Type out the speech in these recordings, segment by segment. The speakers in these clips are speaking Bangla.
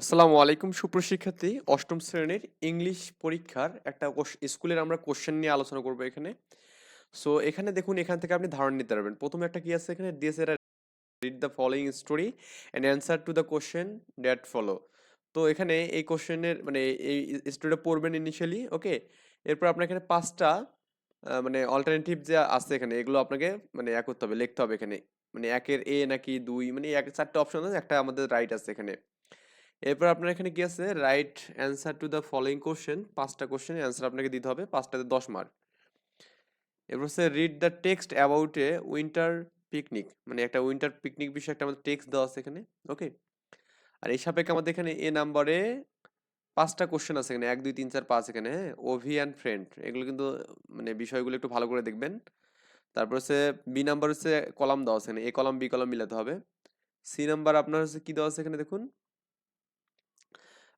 আসসালামু আলাইকুম, সুপ্রশিক্ষার্থী। অষ্টম শ্রেণির ইংলিশ পরীক্ষার একটা স্কুলের আমরা কোশ্চেন নিয়ে আলোচনা করব এখানে। সো এখানে দেখুন, এখান থেকে আপনি ধারণা নিতে পারবেন। প্রথমে একটা কি আছে এখানে? দিয়েছে read the following story and answer to the question that follow তো এখানে এই কোশ্চেনের মানে এই স্টোরিটা পড়বেন ইনিশিয়ালি ওকে এরপর আপনার এখানে পাঁচটা মানে অল্টারনেটিভ যে আছে এখানে, এগুলো আপনাকে মানে এক করতে হবে, লিখতে হবে এখানে। মানে একের এ নাকি দুই মানে এক চারটে অপশন আছে, একটা আমাদের রাইট আছে এখানে। এরপর আপনার এখানে কি আছে? Right answer to the following question পাঁচটা কোশ্চেন অ্যান্সার আপনাকে দিতে হবে, পাঁচটাতে দশ মার্ক এরপর হচ্ছে read the text about a winter picnic মানে একটা উইন্টার পিকনিক বিষয়ে একটা আমাদের টেক্সট দেওয়া আছে এখানে ওকে আর এই সাপেক্ষে আমাদের এখানে এ নাম্বারে পাঁচটা কোশ্চেন আছে এখানে, এক, দুই, তিন, চার, পাঁচ এখানে হ্যাঁ? ওভি অ্যান্ড ফ্রেন্ড এগুলো কিন্তু মানে বিষয়গুলো একটু ভালো করে দেখবেন। তারপর হচ্ছে বি নাম্বার হচ্ছে কলাম দেওয়া আছে এখানে, এ কলাম বি কলাম মিলাতে হবে। সি নাম্বার আপনার হচ্ছে কী দেওয়া আছে এখানে দেখুন?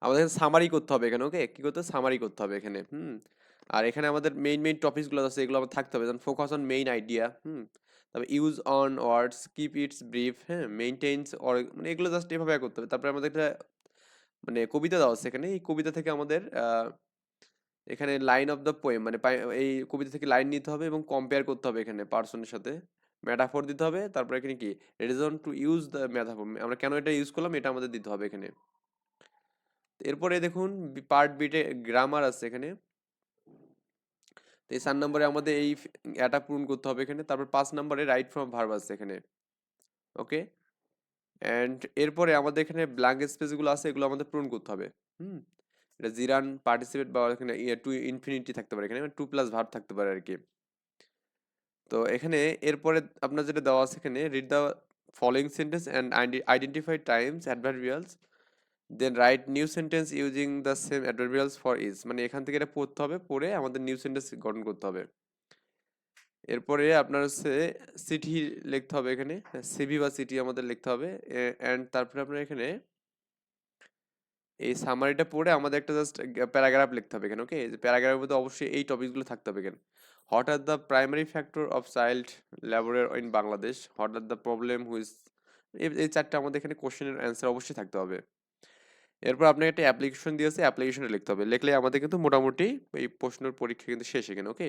আমাদের সামারি করতে হবে এখানে ওকে কি করতে সামারি করতে হবে এখানে, হুম? আর এখানে আমাদের মেইন মেইন টপিকসগুলো আছে, এগুলো আমাদের থাকতে হবে। যেমন focus on main idea hmm? তারপর use on words keep its brief হ্যাঁ? মেইনটেইনস অর মানে এগুলো জাস্ট এভাবে করতে হবে। তারপরে আমাদের একটা মানে কবিতা দেওয়া আছে এখানে। এই কবিতা থেকে আমাদের এখানে লাইন অফ দ্য পোয়েম মানে এই কবিতা থেকে লাইন নিতে হবে এবং কম্পেয়ার করতে হবে এখানে পার্সনের সাথে। ম্যাটাফোর দিতে হবে। তারপরে এখানে কি? Reason to use the metaphor আমরা কেন এটা ইউজ করলাম? এটা আমাদের দিতে হবে এখানে। এরপরে দেখুন পার্ট বিটে গ্রামার আছে এখানে। তো এই চার নম্বরে আমাদের এই এটা পূরণ করতে হবে এখানে। তারপর পাঁচ নম্বরে রাইট ফ্রম ভার্ব আছে এখানে। ওকে? অ্যান্ড এরপরে আমাদের এখানে ব্ল্যাঙ্ক স্পেসগুলো আছে, এগুলো আমাদের পূরণ করতে হবে। হুম? এটা জিরান পার্টিসিপেট বা এখানে টু ইনফিনিটি থাকতে পারে এখানে। টু প্লাস ভার্ব থাকতে পারে আর কি তো এখানে এরপরে আপনার যেটা দেওয়া আছে এখানে, read the following sentence and identify times, adverbials. Then write new sentence using the same adverbials for is মানে এখান থেকে এটা পড়তে হবে, পড়ে আমাদের নিউ সেন্টেন্স গঠন করতে হবে। এরপরে আপনার হচ্ছে সিটি লিখতে হবে এখানে সিভি বা সিটি আমাদের লিখতে হবে। অ্যান্ড তারপরে আপনার এখানে এই সামারিটা পড়ে আমাদের একটা জাস্ট প্যারাগ্রাফ লিখতে হবে এখানে ওকে প্যারাগ্রাফের মধ্যে অবশ্যই এই টপিকগুলো থাকতে হবে এখানে। What are the primary factor of child labour in Bangladesh what are the problem which এই চারটা আমাদের এখানে কোশ্চেনের অ্যান্সার অবশ্যই থাকতে হবে। এরপর আপনাকে একটা অ্যাপ্লিকেশন দিয়েছে অ্যাপ্লিকেশনে লিখতে হবে। লিখলে আমাদের কিন্তু মোটামুটি এই প্রশ্নের পরীক্ষা কিন্তু শেষ এখানে ওকে